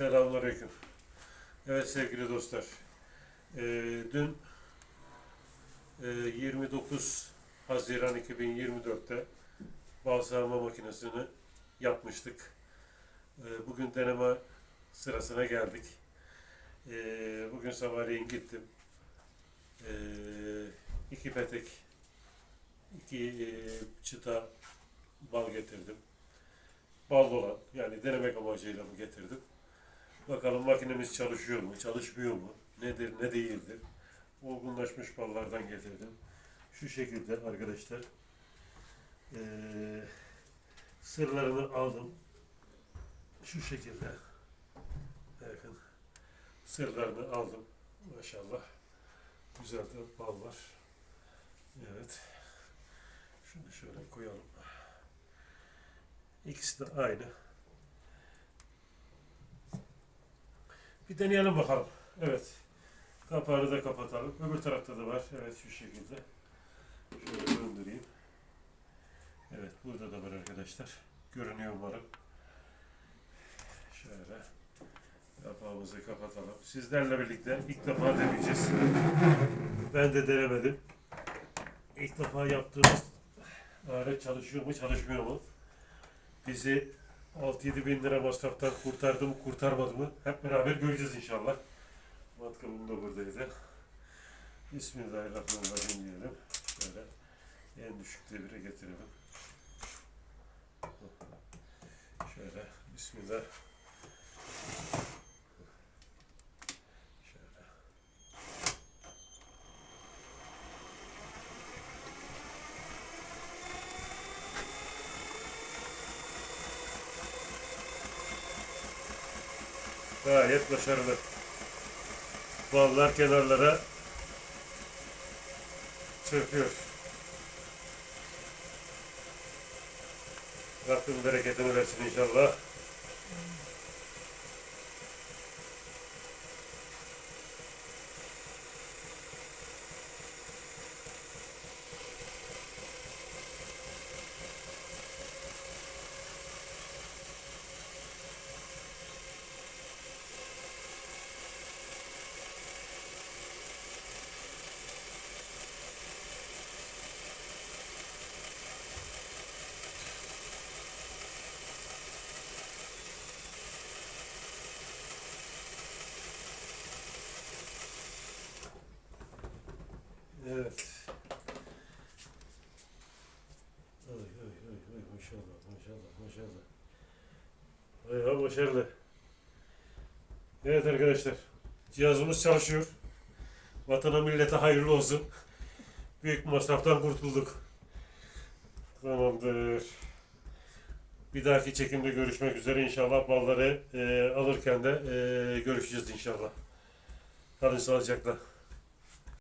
Selamünaleyküm. Evet sevgili dostlar. Ee, dün e, 29 Haziran 2024'te bal sağma makinesini yapmıştık. Ee, bugün deneme sırasına geldik. Ee, bugün sabahleyin gittim. Ee, iki petek, iki e, çıta bal getirdim. Bal olan yani denemek amacıyla mı getirdim. Bakalım makinemiz çalışıyor mu, çalışmıyor mu, nedir, ne değildir. Olgunlaşmış ballardan getirdim. Şu şekilde arkadaşlar. Ee, sırlarını aldım. Şu şekilde. Bakın. Sırlarını aldım. Maşallah. Güzel de bal var. Evet. Şunu şöyle koyalım. İkisi de aynı. Bir deneyelim bakalım. Evet. Kapağını da kapatalım. Öbür tarafta da var. Evet şu şekilde. Şöyle döndüreyim. Evet burada da var arkadaşlar. Görünüyor umarım. Şöyle. Kapağımızı kapatalım. Sizlerle birlikte ilk defa deneyeceğiz. Ben de denemedim. İlk defa yaptığımız alet çalışıyor mu çalışmıyor mu? Bizi 6-7 bin lira masraftan kurtardı mı kurtarmadı mı hep beraber göreceğiz inşallah. Matkabım da buradaydı. Bismillahirrahmanirrahim diyelim. Şöyle en düşük devire getirelim. Şöyle Bismillah. Gayet başarılı. Ballar kenarlara çöküyor. Rabbim bereketini versin inşallah. Evet. Ay ay ay ay maşallah maşallah maşallah. Ay ay başarılı. Evet arkadaşlar. Cihazımız çalışıyor. Vatana millete hayırlı olsun. Büyük masraftan kurtulduk. Tamamdır. Bir dahaki çekimde görüşmek üzere inşallah. Balları e, alırken de e, görüşeceğiz inşallah. Kalın sağlıcakla.